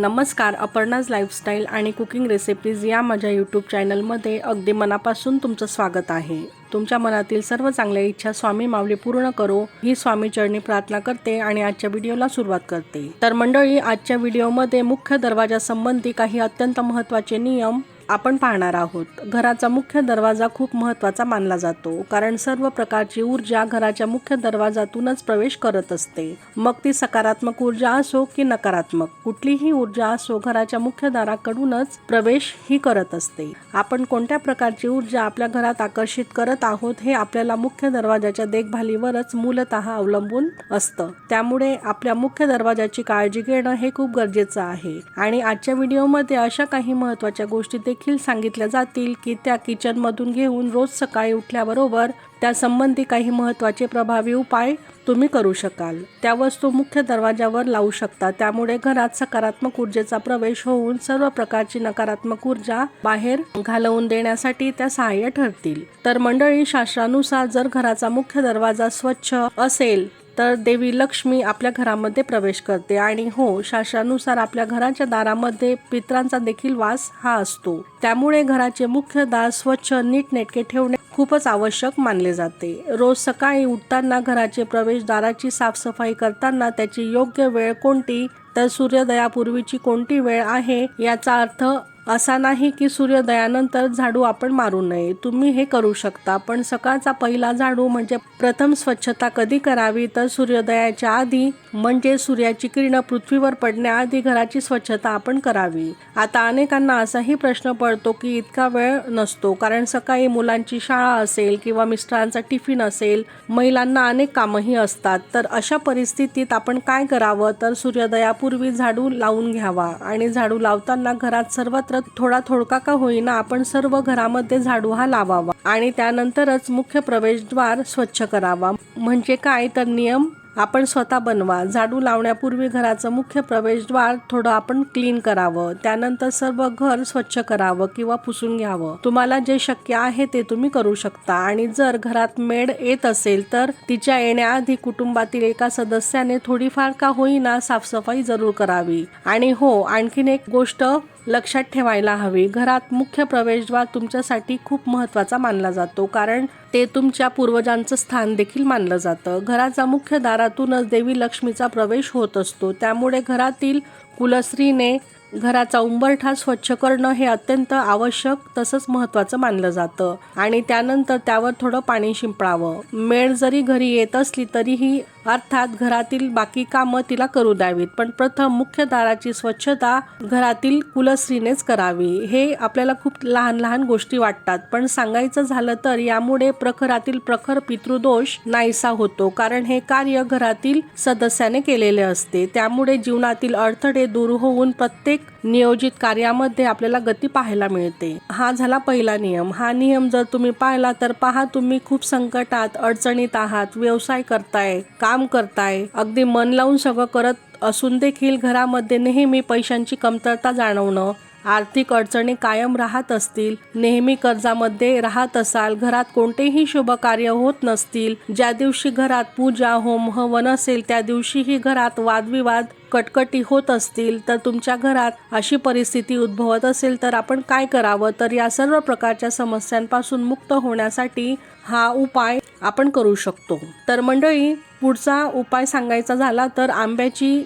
नमस्कार अपर्णाज लाईफस्टाईल आणि cooking recipes या माझ्या यूट्यूब चॅनलमध्ये अगदी मनापासून तुमचं स्वागत आहे. तुमच्या मनातील सर्व चांगल्या इच्छा स्वामी माऊली पूर्ण करो ही स्वामी चरणी प्रार्थना करते आणि आजच्या व्हिडिओला सुरुवात करते. तर मंडळी आजच्या व्हिडिओमध्ये मुख्य दरवाजा संबंधी काही अत्यंत महत्त्वाचे नियम आपण पाहणार आहोत. घराचा मुख्य दरवाजा खूप महत्त्वाचा मानला जातो. कारण सर्व प्रकारची ऊर्जा घराच्या मुख्य दरवाजातूनच प्रवेश करत असते. मग ती सकारात्मक ऊर्जा असो की नकारात्मक कुठलीही ऊर्जा असो घराच्या मुख्य दाराकडूनच प्रवेश ही करत असते. आपण कोणत्या प्रकारची ऊर्जा आपल्या घरात आकर्षित करत आहोत हे आपल्याला मुख्य दरवाजाच्या देखभालीवरच मूलतः अवलंबून असतं. त्यामुळे आपल्या मुख्य दरवाजाची काळजी घेणं हे खूप गरजेचं आहे. आणि आजच्या व्हिडिओमध्ये अशा काही महत्त्वाच्या गोष्टी देखील सांगितल्या जातील की त्या किचनमधून घेऊन रोज सकाळी उठल्याबरोबर त्यासंबंधी काही महत्त्वाचे प्रभावी उपाय तुम्ही करू शकाल. त्या वस्तू मुख्य दरवाजावर लावू शकता. त्यामुळे घरात सकारात्मक ऊर्जेचा प्रवेश होऊन सर्व प्रकारची नकारात्मक ऊर्जा बाहेर घालवून देण्यासाठी त्या सहाय्य ठरतील. तर मंडळी शास्त्रानुसार जर घराचा मुख्य दरवाजा स्वच्छ असेल तर देवी लक्ष्मी आपल्या घरामध्ये प्रवेश करते आणि हो शास्त्रानुसार आपल्या घराच्या दारामध्ये पित्रांचा देखील वास हा असतो. त्यामुळे घराचे मुख्य दार स्वच्छ नीटनेटके ठेवणे खूपच आवश्यक मानले जाते. रोज सकाळी उठताना घराचे प्रवेशद्वाराची साफसफाई करताना त्याची योग्य वेळ कोणती? तर सूर्योदयापूर्वीची कोणती वेळ आहे? याचा अर्थ असा नाही की सूर्योदयानंतर झाडू आपण मारू नये. तुम्ही हे करू शकता पण सकाळचा पहिला झाडू म्हणजे प्रथम स्वच्छता कधी करावी? तर सूर्योदयाच्या आधी म्हणजे सूर्याची किरण पृथ्वीवर पडण्याआधी घराची स्वच्छता आपण करावी. आता अनेकांना असाही प्रश्न पडतो की इतका वेळ नसतो कारण सकाळी मुलांची शाळा असेल किंवा मिस्टरांचा टिफिन असेल महिलांना अनेक कामंही असतात. तर अशा परिस्थितीत आपण काय करावं? तर सूर्योदयापूर्वी झाडू लावून घ्यावा. आणि झाडू लावताना घरात सर्वत्र थोडा थोडका का होईना आपण सर्व घरामध्ये झाडू हा लावावा आणि त्यानंतरच मुख्य प्रवेशद्वार स्वच्छ करावा. म्हणजे काय? तर नियम आपण स्वतः बनवा. झाडू लावण्यापूर्वी घराचं मुख्य प्रवेशद्वार थोडं आपण क्लीन करावं. त्यानंतर सर्व घर स्वच्छ करावं किंवा पुसून घ्यावं. तुम्हाला जे शक्य आहे ते तुम्ही करू शकता. आणि जर घरात मेड येत असेल तर तिच्या येण्याआधी कुटुंबातील एका सदस्याने थोडीफार का होईना साफसफाई जरूर करावी. आणि हो आणखीन एक गोष्ट लक्षात ठेवायला हवी. घरात मुख्य प्रवेशद्वार तुमच्यासाठी खूप महत्त्वाचा मानला जातो कारण ते तुमच्या पूर्वजांचं स्थान देखील मानलं जातं. घराचा मुख्य दारातूनच देवी लक्ष्मीचा प्रवेश होत असतो. त्यामुळे घरातील कुलस्त्रीने घराचा उंबरठा स्वच्छ करणं हे अत्यंत आवश्यक तसंच महत्त्वाचं मानलं जातं. आणि त्यानंतर त्यावर थोडं पाणी शिंपडावं. मेळ जरी घरी येत असली तरीही अर्थात घरातील बाकी कामं तिला करू द्यावीत. पण प्रथम मुख्य दाराची स्वच्छता घरातील कुलस्त्रीनेच करावी. हे आपल्याला खूप लहान लहान गोष्टी वाटतात. पण सांगायचं झालं तर यामुळे प्रखरातील प्रखर पितृदोष नाहीसा होतो. कारण हे कार्य घरातील सदस्याने केलेले असते. त्यामुळे जीवनातील अडथळे दूर होऊन प्रत्येक नियोजित कार्यामध्ये आपल्याला गती पाहायला मिळते. हा झाला पहिला नियम. हा नियम जर तुम्ही पाहिला तर पहा तुम्ही खूप संकटात अडचणीत आहात व्यवसाय करताय काम काम करताय. अगदी मन लावून सगळं करत असून देखील घरामध्ये नेहमी पैशांची कमतरता जाणवणं आर्थिक अडचणी कायम राहत असतील. नेहमी कर्जामध्ये राहत असाल घरात कोणतेही शुभ कार्य होत नसतील. ज्या दिवशी घरात पूजा होम हवन असेल त्या दिवशीही घरात वादविवाद कटकटी होत असतील. तर तुमच्या घरात अशी परिस्थिती उद्भवत असेल तर आपण काय करावं? तर या सर्व प्रकारच्या समस्यांपासून मुक्त होण्यासाठी हा उपाय आपण करू शकतो. तर मंडळी पुढचा उपाय सांगायचा झाला तर आंब्याची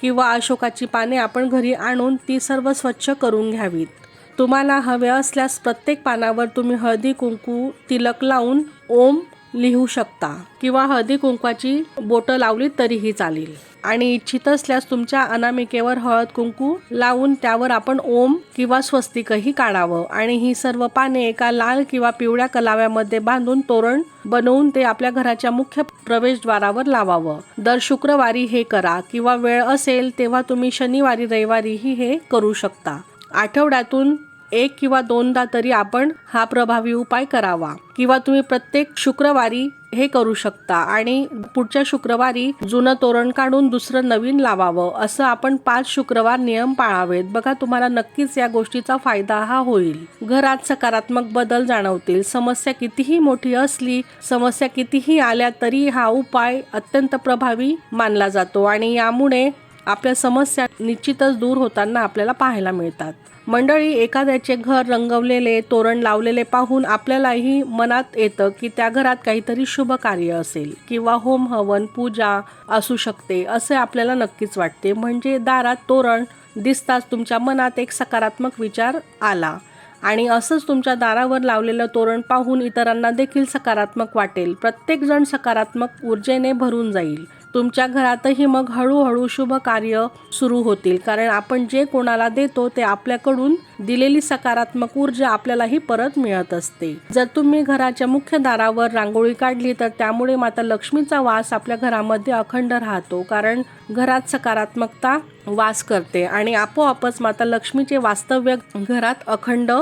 किंवा अशोकाची पाने आपण घरी आणून ती सर्व स्वच्छ करून घ्यावीत. तुम्हाला हवे असल्यास प्रत्येक पानावर तुम्ही हळदी कुंकू तिलक लावून ओम लिहू शकता किंवा हळदी कुंकवाची बोटं लावली तरीही चालेल. आणि इच्छित असल्यास तुमच्या अनामिकेवर हळद कुंकू लावून त्यावर आपण ओम किंवा स्वस्तिकही काढावं. आणि ही सर्व पाने एका लाल किंवा पिवळ्या कलाव्यामध्ये बांधून तोरण बनवून ते आपल्या घराच्या मुख्य प्रवेशद्वारावर लावावं. दर शुक्रवारी हे करा किंवा वेळ असेल तेव्हा तुम्ही शनिवारी रविवारीही हे करू शकता. आठवड्यातून एक किंवा दोनदा तरी आपण हा प्रभावी उपाय करावा. किंवा तुम्ही प्रत्येक शुक्रवारी हे करू शकता आणि पुढच्या शुक्रवारी जुनं तोरण काढून दुसरं नवीन लावावं. असं आपण पाच शुक्रवार नियम पाळावेत. बघा तुम्हाला नक्कीच या गोष्टीचा फायदा हा होईल. घरात सकारात्मक बदल जाणवतील. समस्या कितीही मोठी असली समस्या कितीही आल्या तरी हा उपाय अत्यंत प्रभावी मानला जातो. आणि यामुळे आपल्या समस्या निश्चितच दूर होताना आपल्याला पाहायला मिळतात. मंडळी एखाद्याचे घर रंगवलेले तोरण लावलेले पाहून आपल्यालाही मनात येतं की त्या घरात काहीतरी शुभ कार्य असेल किंवा होम हवन पूजा असू शकते असे आपल्याला नक्कीच वाटते. म्हणजे दारात तोरण दिसताच तुमच्या मनात एक सकारात्मक विचार आला आणि असंच तुमच्या दारावर लावलेलं तोरण पाहून इतरांना देखील सकारात्मक वाटेल. प्रत्येकजण सकारात्मक ऊर्जेने भरून जाईल. तुमच्या घरातही मग हळूहळू शुभ कार्य सुरू होतील. कारण आपण जे कोणाला देतो ते आपल्याकडून दिलेली सकारात्मक ऊर्जा आपल्यालाही परत मिळत असते. जर तुम्ही घराच्या मुख्य दारावर रांगोळी काढली तर त्यामुळे माता लक्ष्मीचा वास आपल्या घरामध्ये अखंड राहतो. कारण घरात सकारात्मकता वास करते आणि आपोआपच माता लक्ष्मीचे वास्तव्य घरात अखंड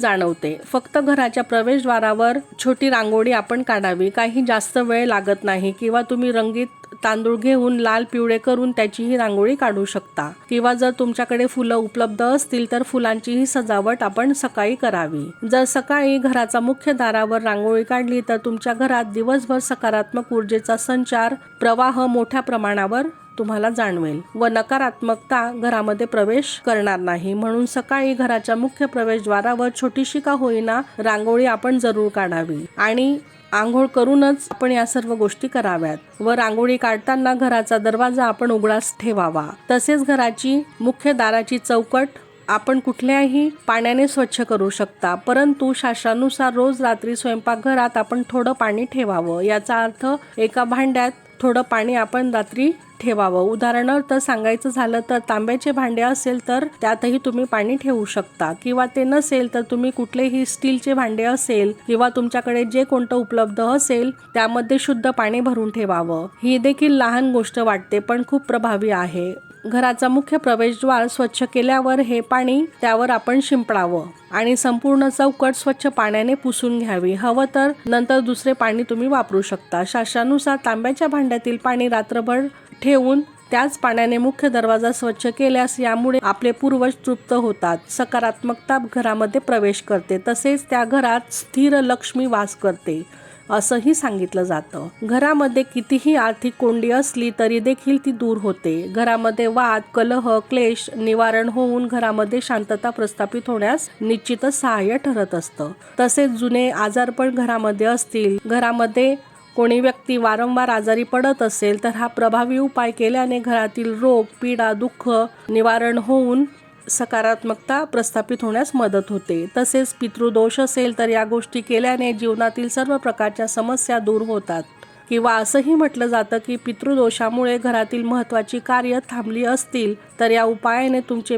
जाणवते. फक्त घराच्या प्रवेशद्वारावर छोटी रांगोळी आपण काढावी. काही जास्त वेळ लागत नाही किंवा तुम्ही रंगीत तांदूळ घेऊन लाल पिवळे करून त्याचीही रांगोळी काढू शकता. किंवा जर तुमच्याकडे फुलं उपलब्ध असतील तर फुलांचीही सजावट आपण सकाळी करावी. जर सकाळी घराचा मुख्य दारावर रांगोळी काढली तर तुमच्या घरात दिवसभर सकारात्मक ऊर्जेचा संचार प्रवाह मोठ्या प्रमाणावर तुम्हाला जाणवेल. व नकारात्मकता घरामध्ये प्रवेश करणार नाही. म्हणून सकाळी घराच्या मुख्य प्रवेशद्वारावर छोटीशी का होईना रांगोळी आपण जरूर काढावी. आणि आंघोळ करूनच आपण या सर्व गोष्टी कराव्यात. व रांगोळी काढताना घराचा दरवाजा आपण उघडाच ठेवावा. तसेच घराची मुख्य दाराची चौकट आपण कुठल्याही पाण्याने स्वच्छ करू शकता. परंतु शास्त्रानुसार रोज रात्री स्वयंपाकघरात आपण थोडं पाणी ठेवावं. याचा अर्थ एका भांड्यात थोडं पाणी आपण रात्री ठेवावं. उदाहरणार्थ सांगायचं झालं तर तांब्याचे भांडे असेल तर त्यातही तुम्ही पाणी ठेवू शकता. किंवा ते नसेल तर तुम्ही कुठलेही स्टीलचे भांडे असेल किंवा तुमच्याकडे जे कोणतं उपलब्ध असेल त्यामध्ये शुद्ध पाणी भरून ठेवावं. ही देखील लहान गोष्ट वाटते पण खूप प्रभावी आहे. घराचा मुख्य प्रवेशद्वार स्वच्छ केल्यावर हे पाणी त्यावर आपण शिंपडावं. आणि संपूर्ण चौकट स्वच्छ पाण्याने पुसून घ्यावी. हवं तर नंतर दुसरे पाणी तुम्ही वापरू शकता. शास्त्रानुसार तांब्याच्या भांड्यातील पाणी रात्रभर ठेवून त्याच पाण्याने मुख्य दरवाजा स्वच्छ केल्यास यामुळे आपले पूर्वज तृप्त होतात. सकारात्मकता घरामध्ये प्रवेश करते. तसेच त्या घरात स्थिर लक्ष्मी वास करते. असंही सांगितलं जातं. घरामध्ये कितीही आर्थिक कोंडी असली तरी देखील ती दूर होते. घरामध्ये वाद कलह क्लेश निवारण होऊन घरामध्ये शांतता प्रस्थापित होण्यास निश्चितच सहाय्य ठरत असतं. तसेच जुने आजारपण घरामध्ये असतील. घरामध्ये कोणी व्यक्ती वारंवार आजारी पडत असेल तर हा प्रभावी उपाय केल्याने घरातील रोग पीडा दुःख निवारण होऊन सकारात्मकता प्रस्थापित होण्यास मदत होते. तसेच पितृदोष असेल तर या गोष्टी केल्याने जीवनातील सर्व प्रकारच्या समस्या दूर होतात. किंवा असंही म्हटलं जातं की पितृदोषामुळे घरातील महत्त्वाची कार्य थांबली असतील तर या उपायाने तुमचे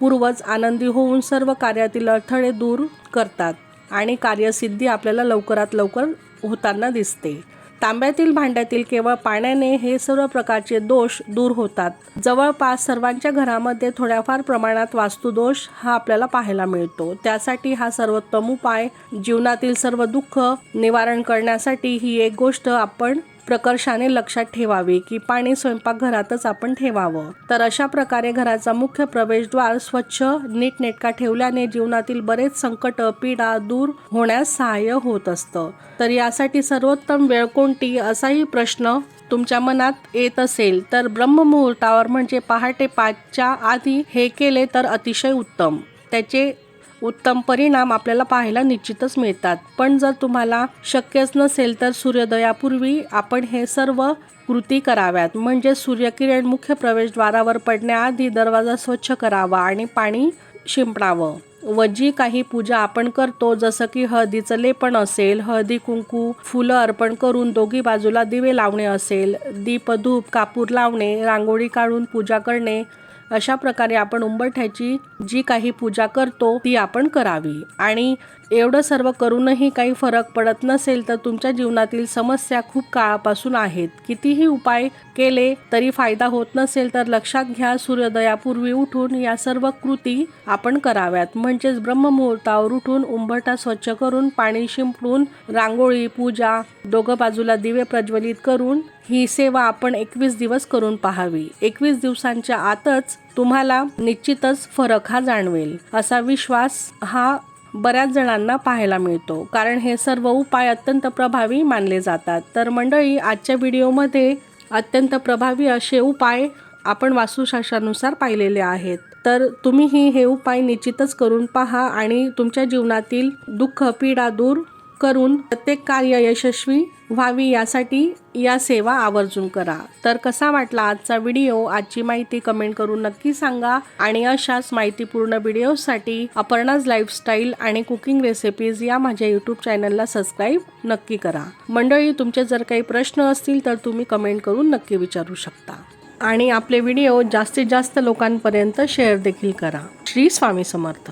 पूर्वज आनंदी होऊन सर्व कार्यातील अडथळे दूर करतात आणि कार्यसिद्धी आपल्याला लवकरात लवकर होताना दिसते. तांब्यातील भांड्यातील केवळ पाण्याने हे सर्व प्रकारचे दोष दूर होतात. जवळपास सर्वांच्या घरामध्ये थोड्याफार प्रमाणात वास्तुदोष हा आपल्याला पाहायला मिळतो. त्यासाठी हा सर्वोत्तम उपाय जीवनातील सर्व दुःख निवारण करण्यासाठी ही एक गोष्ट आपण प्रकर्षाने लक्षात ठेवावे की पाणी स्वयंपाकघरातच आपण ठेवावं. तर अशा प्रकारे घराचा मुख्य प्रवेशद्वार स्वच्छ नीटनेटका ठेवल्याने जीवनातील बरेच संकट पीडा दूर होण्यास सहाय्य होत असतं. तर यासाठी सर्वोत्तम वेळ कोणती? असाही प्रश्न तुमच्या मनात येत असेल तर ब्रह्ममुहूर्तावर म्हणजे पहाटे पाचच्या आधी हे केले तर अतिशय उत्तम. त्याचे उत्तम परिणाम आपल्याला पाहायला निश्चितच मिळतात. पण जर तुम्हाला शक्यच नसेल तर सूर्योदयापूर्वी आपण हे सर्व कृती कराव्यात. म्हणजे सूर्यकिरण मुख्य प्रवेशद्वारावर पडण्याआधी दरवाजा स्वच्छ करावा आणि पाणी शिंपडावं. व जी काही पूजा आपण करतो जसं की हळदीचं लेपण असेल हळदी कुंकू फुलं अर्पण करून दोघी बाजूला दिवे लावणे असेल दीपधूप कापूर लावणे रांगोळी काढून पूजा करणे अशा प्रकारे आपण उंबरठ्याची जी काही पूजा करतो ती आपण करावी. आणि एवढं सर्व करूनही काही फरक पडत नसेल तर तुमच्या जीवनातील समस्या खूप काळापासून आहेत. कितीही उपाय केले तरी फायदा होत नसेल तर लक्षात घ्या सूर्योदयापूर्वी उठून या सर्व कृती आपण कराव्यात. म्हणजेच ब्रह्ममुहूर्तावर उठून उंबरठा स्वच्छ करून पाणी शिंपडून रांगोळी पूजा दोघं बाजूला दिवे प्रज्वलित करून ही सेवा आपण एकवीस दिवस करून पाहावी. एकवीस दिवसांच्या आतच तुम्हाला निश्चितच फरक हा जाणवेल. असा विश्वास हा बऱ्याच जणांना पाहायला मिळतो. कारण हे सर्व उपाय अत्यंत प्रभावी मानले जातात. तर मंडळी आजच्या व्हिडिओमध्ये अत्यंत प्रभावी असे उपाय आपण वास्तुशास्त्रानुसार पाहिलेले आहेत. तर तुम्हीही हे उपाय निश्चितच करून पहा आणि तुमच्या जीवनातील दुःख पीडा दूर करून प्रत्येक कार्य यशस्वी व्हावी यासाठी या सेवा आवर्जून करा. तर कसा वाटला आजचा व्हिडिओ? आजची माहिती कमेंट करून नक्की सांगा. आणि अशाच माहितीपूर्ण व्हिडिओसाठी अपर्णाज लाईफस्टाईल आणि कुकिंग रेसिपीज या माझ्या यूट्यूब चॅनलला सबस्क्राईब नक्की करा. मंडळी तुमचे जर काही प्रश्न असतील तर तुम्ही कमेंट करून नक्की विचारू शकता. आणि आपले व्हिडिओ जास्तीत जास्त लोकांपर्यंत शेअर देखील करा. श्री स्वामी समर्थ.